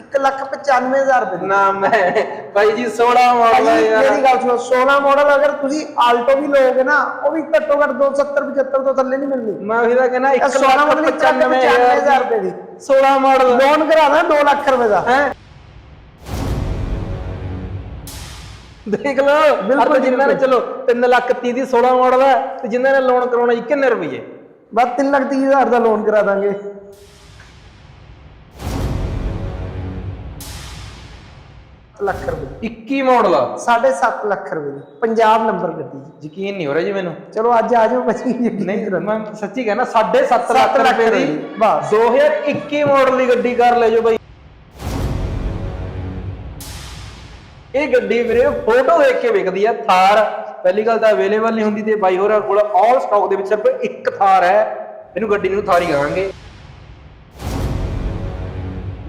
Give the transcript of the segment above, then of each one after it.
195000 ਰੁਪਏ ਦੀ ਨਾ ਮੈਂ ਬਾਈ ਜੀ 16 ਮਾਡਲ ਹੈ ਭਾਜੀ, ਯਾਰ। ਮੇਰੀ ਗੱਲ ਸੁਣੋ 16 ਮਾਡਲ ਅਗਰ ਤੁਸੀਂ ਆਲਟੋ ਵੀ ਲਓਗੇ ਨਾ ਉਹ ਵੀ ਘੱਟੋ ਘੱਟ 270 75 ਤੋਂ ਥੱਲੇ ਨਹੀਂ ਮਿਲਣੀ। ਮੈਂ ਉਹੀ ਤਾਂ ਕਹਿੰਦਾ ਇਹ 16 ਮਾਡਲ 95000 ਰੁਪਏ ਦੀ। 16 ਮਾਡਲ ਲੋਨ ਕਰਾਣਾ 2 ਲੱਖ ਰੁਪਏ ਦਾ। ਹੈ? ਦੇਖ ਲਓ ਬਿਲਕੁਲ ਬਿਲਕੁਲ ਜਿੰਨਾਂ ਨੇ ਚਲੋ 3 ਲੱਖ 30 ਦੀ 16 ਮਾਡਲ ਹੈ ਤੇ ਜਿੰਨਾਂ ਨੇ ਲੋਨ ਕਰਾਉਣਾ ਜੀ ਕਿੰਨੇ ਰੁਪਏ ਬਸ 3 ਲੱਖ 30 ਹਜ਼ਾਰ ਦਾ ਲੋਨ ਕਰਾ ਦਾਂਗੇ। ਲੱਖ ਰੁਪਏ। 21 ਮਾਡਲ ਆ? 7.5 ਲੱਖ ਰੁਪਏ ਦੀ। ਪੰਜਾਬ ਨੰਬਰ ਗੱਡੀ ਜੀ। ਯਕੀਨ ਨਹੀਂ ਹੋ ਰਿਹਾ ਜੀ ਮੈਨੂੰ। ਚਲੋ ਅੱਜ ਆ ਜਾਓ ਬੱਚੀ ਨਹੀਂ ਮੈਂ ਸੱਚੀ ਕਹਿਣਾ 7.5 ਲੱਖ ਲੱਖ ਰੁਪਏ ਦੀ ਦੀ, ਬਸ। 2021 ਮਾਡਲ ਦੀ ਗੱਡੀ ਕਰ ਲੈ ਜੋ ਬਾਈ। ਇਹ ਗੱਡੀ ਵੀਰੇ ਫੋਟੋ ਦੇਖ ਕੇ ਵਿਕਦੀ ਆ ਥਾਰ। ਪਹਿਲੀ ਗੱਲ ਤਾਂ ਅਵੇਲੇਬਲ ਨਹੀਂ ਹੁੰਦੀ ਤੇ ਬਾਈ ਹੋਰਾਂ ਕੋਲ ਆਲ ਸਟਾਕ ਦੇ ਵਿੱਚ ਸਿਰਫ ਇੱਕ ਥਾਰ ਹੈ। ਇਹਨੂੰ ਗੱਡੀ ਨੂੰ ਥਾਰ ਹੀ ਕਹਾਂਗੇ।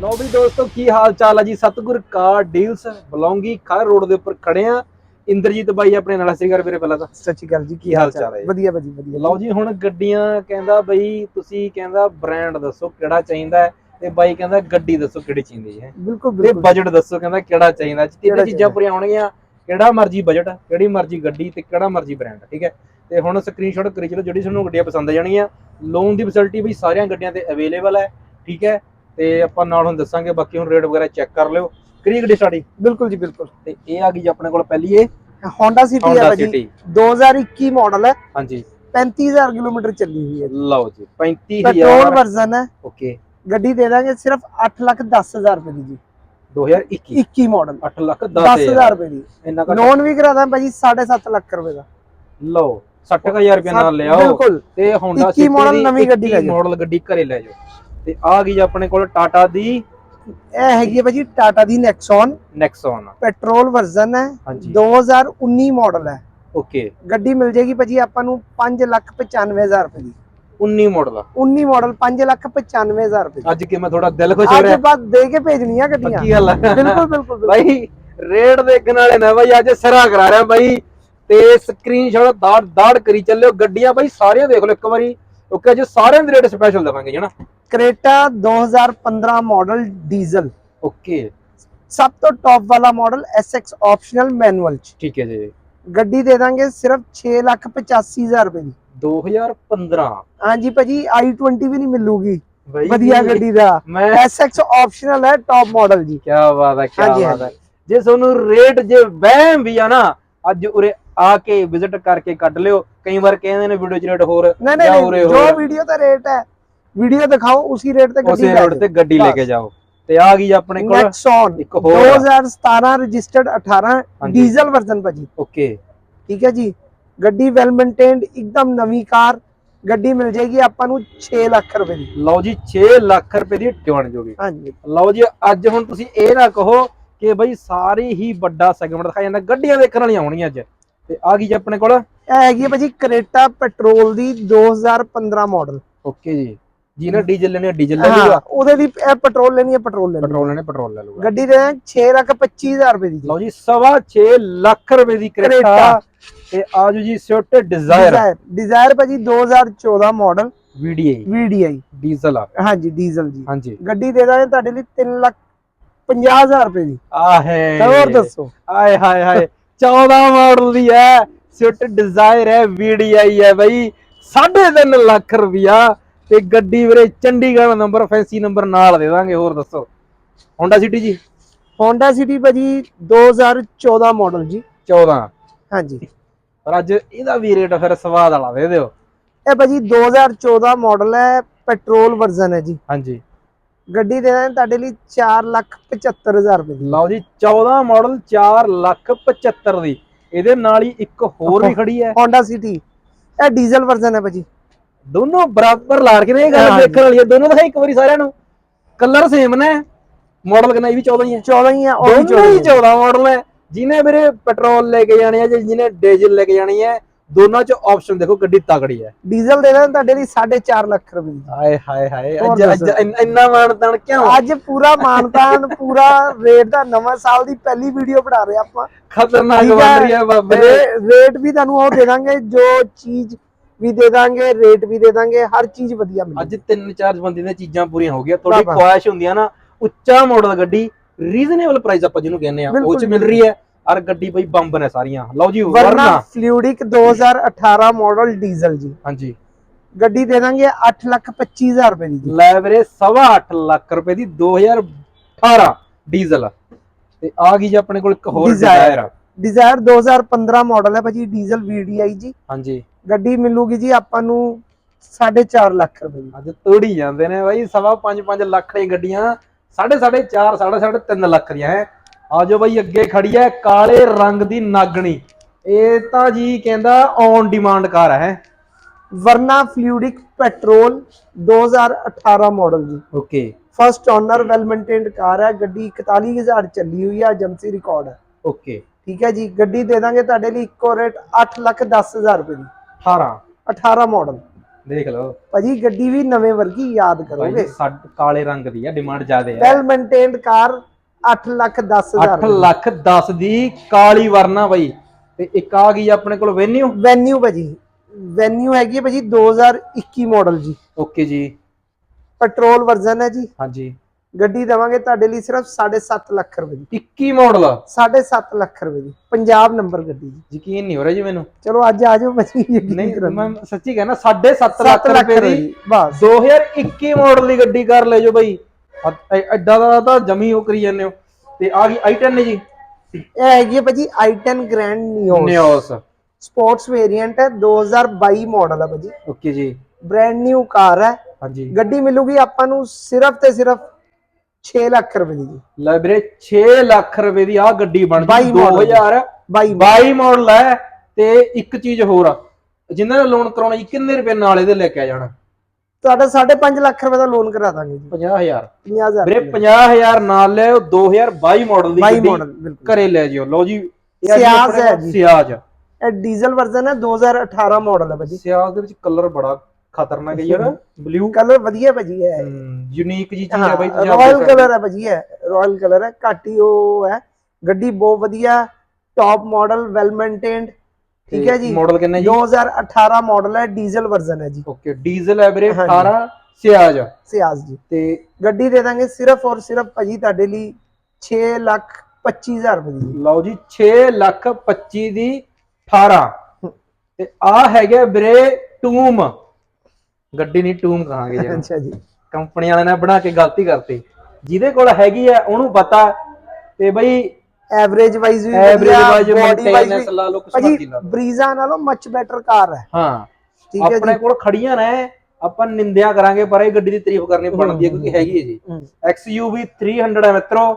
ਲੋ ਵੀ ਦੋਸਤੋ ਕੀ ਹਾਲ ਚਾਲ ਹੈ ਜੀ? Satgur car deals Balongi Khar road ਦੇ ਉੱਪਰ ਖੜੇ ਆ। ਇੰਦਰਜੀਤ ਬਾਈ ਆਪਣੇ ਨਾਲ ਸ੍ਰੀ ਵੀਰੇ ਪਹਿਲਾਂ ਤਾਂ। ਸੱਚੀ ਗੱਲ ਜੀ ਕੀ ਹਾਲ ਚਾਲ ਹੈ? ਵਧੀਆ ਵਧੀਆ ਵਧੀਆ। ਲਓ ਜੀ ਹੁਣ ਗੱਡੀਆਂ ਕਹਿੰਦਾ ਬਈ ਤੁਸੀਂ ਕਹਿੰਦਾ ਬ੍ਰਾਂਡ ਦੱਸੋ ਕਿਹੜਾ ਚਾਹੀਦਾ ਤੇ ਬਾਈ ਕਹਿੰਦਾ ਗੱਡੀ ਦੱਸੋ ਕਿਹੜੀ ਚਾਹੀਦੀ ਹੈ। ਬਿਲਕੁਲ ਤੇ ਬਿਲਕੁਲ। ਬਜਟ ਦੱਸੋ ਕਹਿੰਦਾ ਕਿਹੜਾ ਚਾਹੀਦਾ। ਤਿੰਨ ਕਿਹੜਾ ਚੀਜ਼ਾਂ? ਪੂਰੀਆਂ ਹੋਣਗੀਆਂ ਕਿਹੜਾ ਮਰਜ਼ੀ ਬਜਟ ਕਿਹੜੀ ਮਰਜ਼ੀ ਗੱਡੀ ਤੇ ਕਿਹੜਾ ਮਰਜ਼ੀ ਬ੍ਰਾਂਡ ਠੀਕ ਹੈ? ਤੇ ਹੁਣ ਸਕਰੀਨਸ਼ਾਟ ਕਰੀ ਚਲੋ ਜਿਹੜੀ ਤੁਹਾਨੂੰ ਗੱਡੀਆਂ ਪਸੰਦ ਆ ਜਾਣਗੀਆਂ। ਲੋਨ ਦੀ ਫੈਸਿਲਿਟੀ ਵੀ ਸਾਰੀਆਂ ਗੱਡੀਆਂ ਤੇ ਅਵੇਲੇਬਲ ਹੈ ਠੀਕ ਹੈ? ਤੇ ਆਪਾਂ ਨਾਲ ਹੁਣ ਦੱਸਾਂਗੇ ਬਾਕੀ ਹੁਣ ਰੇਟ ਵਗੈਰਾ ਚੈੱਕ ਕਰ ਲਿਓ। ਕਰੀ ਗੱਡੀ ਸਟਾਰਟ ਬਿਲਕੁਲ ਜੀ ਬਿਲਕੁਲ। ਤੇ ਇਹ ਆ ਗਈ ਜੀ ਆਪਣੇ ਕੋਲ ਪਹਿਲੀ ਇਹ। Honda City ਹੈ ਭਾਜੀ। City 2021 ਮਾਡਲ ਹੈ। ਹਾਂਜੀ। 35000 ਕਿਲੋਮੀਟਰ ਚੱਲੀ ਹੋਈ ਹੈ ਲਓ ਜੀ ਪੈਟਰੋਲ 35000 ਵਰਜ਼ਨ ਹੈ। ਓਕੇ ਗੱਡੀ ਦੇ ਦਾਂਗੇ ਸਿਰਫ 8 ਲੱਖ 10000 ਰੁਪਏ ਦੀ ਜੀ। 2021 21 ਮਾਡਲ 8 ਲੱਖ 10000 ਰੁਪਏ ਦੀ। ਇੰਨਾ ਲੋਨ ਵੀ ਕਰਾ ਦਾਂ ਭਾਜੀ 7.5 ਲੱਖ ਰੁਪਏ ਦਾ। ਲਓ 60000 ਰੁਪਏ ਨਾਲ ਲਿਆਓ। ਬਿਲਕੁਲ। ਤੇ Honda 21 City ਦੀ ਨਵੀਂ ਗੱਡੀ ਲੈ ਜਾਓ। ਮਾਡਲ ਗੱਡੀ ਘਰੇ ਲੈ ਜਾਓ। ਤੇ ਆ ਗਈ ਜੀ ਆਪਣੇ ਕੋਲ ਟਾਟਾ ਦੀ ਇਹ ਹੈਗੀ ਹੈ ਭਾਜੀ ਟਾਟਾ ਦੀ ਨੈਕਸਨ ਨੈਕਸਨ ਪੈਟਰੋਲ ਵਰਜ਼ਨ ਹੈ। ਹਾਂਜੀ। 2019 ਮਾਡਲ ਹੈ। ਓਕੇ। ਗੱਡੀ ਮਿਲ ਜੇਗੀ ਭਾਜੀ ਆਪਾਂ ਨੂੰ 5 ਲੱਖ 95000 ਰੁਪਏ ਦੀ। 19 ਮਾਡਲ। 19 ਮਾਡਲ 5 ਲੱਖ 95000 ਰੁਪਏ ਅੱਜ ਕਿ ਮੈਂ ਥੋੜਾ ਦਿਲ ਖੁਸ਼ ਹੋ ਅੱਜ ਰਿਹਾ ਬਾਅਦ ਦੇ ਕੇ ਭੇਜਣੀਆਂ ਗੱਡੀਆਂ। ਪੱਕੀ ਗੱਲ ਹੈ। ਬਿਲਕੁਲ ਬਿਲਕੁਲ। ਬਾਈ ਰੇਟ ਦੇਖਣ ਵਾਲੇ ਨਾ ਬਾਈ ਅੱਜ ਸਿਰਾ ਕਰਾ ਰਿਹਾ ਬਾਈ। ਤੇ ਸਕਰੀਨਸ਼ਾਟ ਦਾੜ ਦਾੜ ਕਰੀ ਚੱਲਿਓ। ਗੱਡੀਆਂ ਬਾਈ ਸਾਰੀਆਂ ਦੇਖ ਲਓ ਇੱਕ ਵਾਰੀ। ਓਕੇ ਅੱਜ ਸਾਰਿਆਂ ਦੇ ਰੇਟ ਸਪੈਸ਼ਲ ਦੇਵਾਂਗੇ ਜਣਾ ਕ੍ਰੇਟਾ 2015 ਮਾਡਲ ਡੀਜ਼ਲ। ਓਕੇ ਸਭ ਤੋਂ ਟੌਪ ਵਾਲਾ ਮਾਡਲ SX ਆਪਸ਼ਨਲ ਮੈਨੂਅਲ ਚ। ਠੀਕ ਹੈ ਜੀ। ਗੱਡੀ ਦੇ ਦਾਂਗੇ ਸਿਰਫ 6 ਲੱਖ 85000 ਰੁਪਏ ਦੀ। 2015 ਹਾਂਜੀ ਭਾਜੀ i20 ਵੀ ਨਹੀਂ ਮਿਲੂਗੀ। ਵਧੀਆ ਗੱਡੀ ਦਾ। SX ਆਪਸ਼ਨਲ ਹੈ ਟੌਪ ਮਾਡਲ ਜੀ। ਕੀ ਬਾਤ ਹੈ ਕੀ ਬਾਤ ਹੈ। ਜੇ ਤੁਹਾਨੂੰ ਰੇਟ ਜੇ ਵਹਿਮ ਵੀ ਆ ਨਾ ਅੱਜ ਉਰੇ ਆ ਕੇ ਵਿਜ਼ਿਟ ਕਰਕੇ ਕੱਢ ਲਿਓ। ਕਈ ਵਾਰ ਕਹਿੰਦੇ ਨੇ ਵੀਡੀਓ ਚ ਰੇਟ ਹੋਰ ਨਹੀਂ ਨਹੀਂ ਜੋ ਵੀਡੀਓ ਦਾ ਰੇਟ ਹੈ ਵੀਡੀਓ ਦਿਖਾਓ ਉसी ਰੇਟ ਤੇ ਗੱਡੀ ਉਸੇ ਤੇ ਗੱਡੀ ਲੈ ਕੇ ਜਾਓ। ਤੇ ਆ ਗਈ ਆਪਣੇ ਕੋਲ ਨੈਕਸਨ ਇੱਕ ਹੋਰ ਆ। 2017 ਰਜਿਸਟਰਡ 18 ਹਾਂਜੀ। ਡੀਜ਼ਲ ਵਰਜ਼ਨ ਭਾਜੀ। ਓਕੇ ਠੀਕ ਹੈ ਜੀ? ਗੱਡੀ ਵੈਲ ਮੇਨਟੇਨਡ ਇੱਕਦਮ ਨਵੀਂ ਕਾਰ ਗੱਡੀ ਮਿਲ ਜਾਏਗੀ ਆਪਾਂ ਨੂੰ 6 ਲੱਖ ਰੁਪਏ ਦੀ। ਲਓ ਜੀ 6 ਲੱਖ ਰੁਪਏ ਦੀ ਟਿਵਣ ਜੋਗੀ ਹਾਂਜੀ। ਲਓ ਜੀ ਅੱਜ ਹੁਣ ਤੁਸੀਂ ਇਹ ਨਾ ਕਹੋ ਕਿ ਬਈ ਸਾਰੇ ਹੀ ਵੱਡਾ ਸੈਗਮੈਂਟ ਦਿਖਾਇਆ ਜਾਂਦਾ। ਗੱਡੀਆਂ ਦੇਖਣ ਵਾਲੀਆਂ ਆਉਣੀਆਂ ਅੱਜ। ਤੇ ਆ ਗਈ ਜੀ ਆਪਣੇ ਕੋਲ। ਇਹ ਹੈਗੀ ਹੈ ਭਾਜੀ ਕਰੇਟਾ ਪੈਟਰੋਲ ਦੀ 2015 ਮਾਡਲ ਓਕੇ ਜੀ। ਜਿਹਨੇ ਡੀਜ਼ਲ ਲੈਣੇ ਡੀਜ਼ਲ ਲੈ ਹਾਂ ਲੂਗਾ ਉਹਦੇ ਲਈ ਇਹ ਪੈਟਰੋਲ ਲੈਣੀ ਹੈ ਪੈਟਰੋਲ ਲੈਣੀ ਪੈਟਰੋਲ ਲੈਣੇ ਪੈਟਰੋਲ ਲੈ ਲੂਗਾ ਗੱਡੀ ਦੇ 6 ਲੱਖ 25000 ਰੁਪਏ ਦੀ ਜੀ। ਲਓ ਜੀ ਸਵਾ 6 ਲੱਖ ਰੁਪਏ ਦੀ ਕਰੇਟਾ। ਤੇ ਆਜੋ ਜੀ ਸਵਿਫਟ ਡਿਜ਼ਾਇਰ। ਡਿਜ਼ਾਇਰ ਡਿਜ਼ਾਇਰ ਭਾਜੀ 2014 ਮਾਡਲ। ਵੀਡੀਆਈ। VDI ਡੀਜ਼ਲ ਆ। ਹਾਂਜੀ ਡੀਜ਼ਲ ਜੀ। ਹਾਂਜੀ। ਗੱਡੀ ਦੇ ਦਾਂਗੇ ਤੁਹਾਡੇ ਲਈ 3 ਲੱਖ 50000 ਰੁਪਏ ਦੀ। ਆਹੇ। ਹੋਰ ਦੱਸੋ। ਆਏ ਹਾਏ ਹਾਏ 14 ਮਾਡਲ ਦੀ ਹੈ ਸਵਿਫਟ ਡਿਜ਼ਾਇਰ ਹੈ ਵੀਡੀਆਈ ਹੈ ਬਈ। 3.5 ਲੱਖ ਰੁਪਿਆ ਤੇ ਗੱਡੀ ਵੀਰੇ ਚੰਡੀਗੜ੍ਹ ਨੰਬਰ ਫੈਂਸੀ ਨੰਬਰ ਨਾਲ ਦੇ ਦਾਂਗੇ ਹੋਰ ਦੱਸੋ। Honda City ਜੀ? Honda City ਭਾਜੀ 2014 ਮਾਡਲ ਜੀ। 14 ਹਾਂਜੀ। ਪਰ ਅੱਜ ਇਹਦਾ ਵੀ ਰੇਟ ਫਿਰ ਸਵਾਦ ਵਾਲਾ ਦੇ ਦਿਓ। ਇਹ ਭਾਜੀ 2014 ਮਾਡਲ ਹੈ ਪੈਟਰੋਲ ਵਰਜ਼ਨ ਹੈ ਜੀ। ਹਾਂਜੀ। ਗੱਡੀ ਦੇ ਦਾਂਗੇ ਤੁਹਾਡੇ ਲਈ 4 ਲੱਖ 75000 ਰੁਪਏ ਦੀ। ਲਓ ਜੀ 14 ਮਾਡਲ 4 ਲੱਖ 75 ਦੀ। ਇਹਦੇ ਨਾਲ ਹੀ ਇੱਕ ਹੋਰ ਵੀ ਖੜੀ ਹੈ। Honda City ਇਹ ਡੀਜ਼ਲ ਵਰਜ਼ਨ ਹੈ ਭਾਜੀ। ਦੋਨੋਂ ਬਰਾਬਰ ਲਾ ਕੇ ਨੇ ਇਹ ਗੱਲ। ਦੇਖਣ ਵਾਲੀ ਹੈ ਦੋਨੋਂ ਦਿਖਾਈ ਇੱਕ ਵਾਰੀ ਸਾਰਿਆਂ ਨੂੰ। ਕਲਰ ਸੇਮ ਨੇ। ਮਾਡਲ ਕਿੰਨਾ ਇਹ ਵੀ 14 ਹੀ ਹੈ 14 ਹੀ ਹੈ ਉਹ ਵੀ ਦੋਨੋਂ ਹੀ 14 14 ਮਾਡਲ ਹੈ ਜਿਹਨੇ ਵੀਰੇ ਪੈਟਰੋਲ ਲੈ ਕੇ ਜਾਣੇ ਆ ਜਾਂ ਜਿਹਨੇ ਡੀਜ਼ਲ ਲੈ ਕੇ ਜਾਣੀ ਹੈ ਦੋਨਾਂ ਚ ਆਪਸ਼ਨ ਦੇਖੋ ਗੱਡੀ ਤਕੜੀ ਹੈ ਡੀਜ਼ਲ ਦੇ ਦਾਂਗੇ ਤੁਹਾਡੇ ਲਈ 4.5 ਲੱਖ ਰੁਪਏ। ਦੀ ਹਾਏ ਹਾਏ। ਹਾਏ ਅੱਜ। ਇੰਨ- ਮਾਨਤਾਨ ਕਿਉਂ? ਅੱਜ ਪੂਰਾ ਮਾਨਤਾਨ ਪੂਰਾ ਰੇਟ ਦਾ ਨਵਾਂ ਸਾਲ ਦੀ ਪਹਿਲੀ ਵੀਡੀਓ ਬਣਾ ਰਹੇ ਆਪਾਂ। ਖਤਰਨਾਕ ਬਣ ਹੈ। ਰਹੀ ਹੈ ਬਾਬੇ। ਰੇਟ ਵੀ ਤੁਹਾਨੂੰ ਉਹ ਦੇ ਦਾਂਗੇ ਜੋ ਚੀਜ਼ ਵੀ ਦੇ ਦਾਂਗੇ ਰੇਟ ਵੀ ਦੇ ਦਾਂਗੇ ਹਰ ਚੀਜ਼ ਵਧੀਆ ਮਿਲੇਗੀ। ਅੱਜ ਤਿੰਨ ਚਾਰ ਬੰਦੇ ਦੀਆਂ ਚੀਜ਼ਾਂ ਪੂਰੀਆਂ ਹੋ ਗਈਆਂ। ਤੁਹਾਡੀ। ਖੁਆਇਸ਼ ਹੁੰਦੀ ਆ ਨਾ ਉੱਚਾ ਮਾਡਲ ਗੱਡੀ ਰੀਜ਼ਨੇਬਲ ਪ੍ਰਾਈਸ ਆਪਾਂ ਜਿਹਨੂੰ ਕਹਿੰਦੇ ਆ ਉਹ ਚ ਮਿਲ ਰਹੀ ਹੈ। ਔਰ ਗੱਡੀ ਬਈ ਬੰਬ ਨੇ ਸਾਰੀਆਂ। ਲਓ ਜੀ ਵਰਨਾ ਫਲੂਇਡਿਕ 2018 ਮਾਡਲ ਡੀਜ਼ਲ ਜੀ। ਹਾਂਜੀ। ਗੱਡੀ ਦੇ ਦਾਂਗੇ 8 ਲੱਖ 25000 ਰੁਪਏ ਦੀ ਜੀ। ਲੈ ਵੀਰੇ ਸਵਾ ਅੱਠ ਲੱਖ ਰੁਪਏ ਦੀ 2018 ਡੀਜ਼ਲ ਤੇ ਆ ਗਈ ਜੀ ਆਪਣੇ ਕੋਲ ਇੱਕ ਹੋਰ। ਡਿਜ਼ਾਇਰ ਡਿਜ਼ਾਇਰ 2015 ਮਾਡਲ ਹੈ ਭਾਜੀ ਡੀਜ਼ਲ VDI ਜੀ। ਹਾਂਜੀ। ਗੱਡੀ ਮਿਲੂਗੀ ਜੀ ਆਪਾਂ ਨੂੰ 4.5 ਲੱਖ ਰੁਪਏ। ਦੀ ਅੱਜ ਤੋੜੀ ਜਾਂਦੇ ਨੇ ਬਾਈ ਸਵਾ 5-5 ਲੱਖ ਦੀਆਂ ਗੱਡੀਆਂ ਸਾਢੇ ਸਾਢੇ 4 ਸਾਢੇ ਸਾਢੇ 3 ਲੱਖ ਦੀਆਂ ਹੈ। ਆਜੋ ਬਾਈ ਅੱਗੇ ਖੜੀ ਹੈ ਕਾਲੇ ਰੰਗ ਦੀ ਨਾਗਣੀ। ਇਹ ਤਾਂ ਜੀ ਕਹਿੰਦਾ ਔਨ ਡਿਮਾਂਡ ਕਾਰ ਹੈ। ਵਰਨਾ ਫਲੂਇਡਿਕ ਪੈਟਰੋਲ 2018 ਮਾਡਲ ਜੀ। Okay. First owner well maintained car ਹੈ। ਗੱਡੀ 41000 ਚੱਲੀ ਹੋਈ ਹੈ ਏਜੰਸੀ ਰਿਕਾਰਡ ਹੈ। ਓਕੇ। ਠੀਕ ਹੈ ਜੀ ਗੱਡੀ ਦੇ ਦਾਂਗੇ ਤੁਹਾਡੇ ਲਈ ਇੱਕੋ ਰੇਟ 8 ਲੱਖ 10000 ਰੁਪਏ ਦੀ। 18 18 ਮਾਡਲ ਦੇਖ ਲਓ। ਭਾਜੀ ਗੱਡੀ ਵੀ ਨਵੇਂ ਵਰਗੀ ਯਾਦ ਕਰੋਗੇ। ਸੱਡ ਕਾਲੇ ਰੰਗ ਦੀ ਆ ਡਿਮਾਂਡ ਜ਼ਿਆਦੇ ਹੈ well maintained car 8 lakh 10000 8 lakh 10 ਦੀ ਕਾਲੀ ਵਰਨਾ ਬਾਈ। ਤੇ ਇੱਕ ਆ ਗਈ ਆਪਣੇ ਕੋਲ ਵੈਨਿਊ ਵੈਨਿਊ ਭਾਜੀ। ਵੈਨਿਊ ਹੈਗੀ ਹੈ ਭਾਜੀ 2021 ਮਾਡਲ ਜੀ। ਓਕੇ ਜੀ। ਪੈਟਰੋਲ ਵਰਜ਼ਨ ਹੈ ਜੀ। ਹਾਂਜੀ। ਗੱਡੀ ਦੇਵਾਂਗੇ ਤੁਹਾਡੇ ਲਈ ਸਿਰਫ 7.5 ਲੱਖ ਰੁਪਏ ਦੀ। 21 ਮਾਡਲ 7.5 ਲੱਖ ਰੁਪਏ ਦੀ। ਪੰਜਾਬ ਨੰਬਰ ਗੱਡੀ ਜੀ। ਯਕੀਨ ਨਹੀਂ ਹੋ ਰਿਹਾ ਜੀ ਮੈਨੂੰ। ਚਲੋ ਅੱਜ ਆ ਜਾਓ ਯਕੀਨ ਨਹੀਂ ਮੈਂ ਸੱਚੀ ਕਹਿਣਾ 7.5 7 ਲੱਖ ਰੁਪਏ ਦੀ ਬਸ। 2021 ਮਾਡਲ ਦੀ ਗੱਡੀ ਕਰ ਲੈ ਜੋ ਬਾਈ। ਐਡਾ ਦਾ ਤਾਂ ਜਮੀ ਉਹ ਕਰੀ ਜਾਂਦੇ ਹੋ। ਤੇ ਆ ਗਈ i10 ਨੇ ਜੀ। ਇਹ ਹੈਗੀ ਹੈ ਭਾਜੀ i10 Grand Nios Nios sports variant ਹੈ 2022 ਮਾਡਲ ਹੈ ਭਾਜੀ। ਓਕੇ ਜੀ। ਬ੍ਰਾਂਡ ਨਿਊ ਕਾਰ ਹੈ। ਹਾਂਜੀ। ਗੱਡੀ ਮਿਲੂਗੀ ਆਪਾਂ ਨੂੰ ਸਿਰਫ ਤੇ ਸਿਰਫ 6 ਲੱਖ ਰੁਪਏ ਦੀ ਜੀ। ਲੈ ਵੀਰੇ 6 ਲੱਖ ਰੁਪਏ ਦੀ ਆ ਗੱਡੀ ਬਣ ਗਈ 22 model ਦੀ। 2022 ਬਾਈ ਮਾਡਲ ਹੈ ਤੇ ਇੱਕ ਚੀਜ਼ ਹੋਰ ਆ ਜਿਨ੍ਹਾਂ ਨੇ ਲੋਨ ਕਰਾਉਣਾ ਜੀ ਕਿੰਨੇ ਰੁਪਏ ਨਾਲ ਇਹਦੇ ਲੈ ਕੇ ਆ ਜਾਣਾ? ਤੁਹਾਡਾ 5.5 ਲੱਖ ਰੁਪਏ ਦਾ ਲੋਨ ਕਰਾ ਦਾਂਗੇ ਜੀ। 50000 50000 ਵੀਰੇ 50000 ਨਾਲ ਲਿਆਓ 2022 ਮਾਡਲ ਦੀ 22 ਗੱਡੀ ਘਰੇ ਲੈ ਜਿਓ। ਲਓ ਜੀ ਸਿਆਜ਼ ਹੈ ਜੀ। ਸਿਆਜ਼ ਇਹ ਡੀਜ਼ਲ ਵਰਜ਼ਨ ਹੈ 2018 ਮਾਡਲ ਹੈ ਭਾਜੀ ਸਿਆਜ਼ ਦੇ ਵਿੱਚ ਕਲਰ ਬੜਾ ਖਤਰਨਾਕ ਹੈ ਯਾਰ ਬਲੂ ਕਲਰ ਵਧੀਆ ਭਾਜੀ ਹੈ। ਯੂਨੀਕ ਜੀ ਚੀਜ਼ ਹੈ ਬਾਈ ਤੁਸੀਂ ਰਾਇਲ ਕਲਰ ਹੈ ਭਾਜੀ ਹੈ ਰਾਇਲ ਕਲਰ ਹੈ ਘੱਟ ਹੀ ਉਹ ਹੈ। ਗੱਡੀ ਬਹੁਤ ਵਧੀਆ ਟੌਪ ਮਾਡਲ ਵੈਲ ਮੇਨਟੇਨਡ ਠੀਕ ਹੈ ਜੀ? ਮਾਡਲ ਕਿੰਨਾ ਜੀ? 2018 ਮਾਡਲ ਹੈ ਡੀਜ਼ਲ ਵਰਜ਼ਨ ਹੈ ਜੀ। ਓਕੇ ਡੀਜ਼ਲ ਹੈ ਵੀਰੇ ਹਾਂਜੀ। 18 ਸਿਆਜ਼। ਸਿਆਜ਼ ਜੀ। ਤੇ ਗੱਡੀ ਦੇ ਦਾਂਗੇ ਸਿਰਫ ਔਰ ਸਿਰਫ ਭਾਜੀ ਤੁਹਾਡੇ ਲਈ 6 ਲੱਖ 25000 ਰੁਪਏ ਦੀ। ਲਓ ਜੀ 6 ਲੱਖ 25 ਦੀ 18 ਤੇ ਆ ਹੈਗੇ ਵੀਰੇ ਟੂਮ। ਗੱਡੀ ਨਹੀਂ ਟੂਮ ਕਹਾਂਗੇ ਜੀ ਅੱਛਾ ਜੀ। ਕੰਪਨੀ ਵਾਲਿਆਂ ਨੇ ਬਣਾ ਕੇ ਗਲਤੀ ਕਰਤੀ। ਜਿਹਦੇ ਕੋਲ ਹੈਗੀ ਆ ਉਹਨੂੰ ਪਤਾ। ਤੇ ਬਈ ਐਵਰੇਜ ਵਾਈਜ਼ ਵੀ ਐਵਰੇਜ ਵਾਈਜ਼ ਮੇਨਟੇਨੈਂਸ ਲਾ ਲਓ ਕੁਛ ਮਰਜ਼ੀ ਲਾ ਲਓ। ਬਰੀਜ਼ਾ ਨਾਲੋਂ ਮੱਚ ਬੈਟਰ ਕਾਰ ਹੈ। ਹਾਂ। ਠੀਕ ਹੈ ਆਪਣੇ ਜੀ ਕੋਲ ਖੜੀਆਂ ਨੇ ਆਪਾਂ ਨਿੰਦਿਆ ਕਰਾਂਗੇ ਪਰ ਇਹ ਗੱਡੀ ਦੀ ਤਾਰੀਫ ਕਰਨੀ ਬਣਦੀ ਹੈ ਕਿਉਂਕਿ ਹੈਗੀ ਹੈ ਜੀ। XUV 300 ਹੈ ਮਿੱਤਰੋ।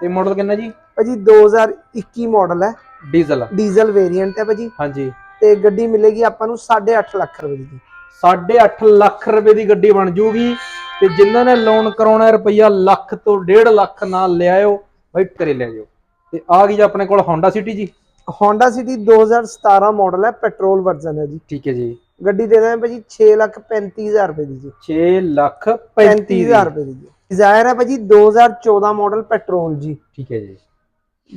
ਤੇ ਮਾਡਲ ਕਿੰਨਾ ਜੀ? ਭਾਜੀ 2021 ਮਾਡਲ ਹੈ। ਡੀਜ਼ਲ ਡੀਜ਼ਲ ਵੇਰੀਐਂਟ ਹੈ ਭਾਜੀ। ਹਾਂਜੀ। ਤੇ ਗੱਡੀ ਮਿਲੇਗੀ ਆਪਾਂ ਨੂੰ 8.5 ਲੱਖ ਰੁਪਏ ਦੀ। 8.5 ਲੱਖ ਰੁਪਏ ਦੀ ਗੱਡੀ ਬਣ ਜੂਗੀ ਤੇ ਜਿਨ੍ਹਾਂ ਨੇ ਲੋਨ ਕਰਾਉਣਾ ਰੁਪਈਆ ਲੱਖ ਤੋਂ 1.5 ਲੱਖ ਨਾਲ ਲਿਆਇਓ ਬਾਈ ਘਰੇ ਲੈ ਜਾਓ। ਤੇ ਆ ਗਈ ਜੀ ਆਪਣੇ ਕੋਲ Honda City ਜੀ। Honda City 2017 ਮਾਡਲ ਹੈ ਪੈਟਰੋਲ ਵਰਜ਼ਨ ਹੈ ਜੀ। ਠੀਕ ਹੈ ਜੀ। ਗੱਡੀ ਦੇ ਦਾਂਗੇ ਭਾਜੀ 6 ਲੱਖ 35000 ਰੁਪਏ ਦੀ ਜੀ। 6 ਲੱਖ 35 35000 ਰੁਪਏ ਦੀ ਜੀ। ਡਿਜ਼ਾਇਰ ਹੈ ਭਾਜੀ 2014 ਮਾਡਲ ਪੈਟਰੋਲ ਜੀ। ਠੀਕ ਹੈ ਜੀ।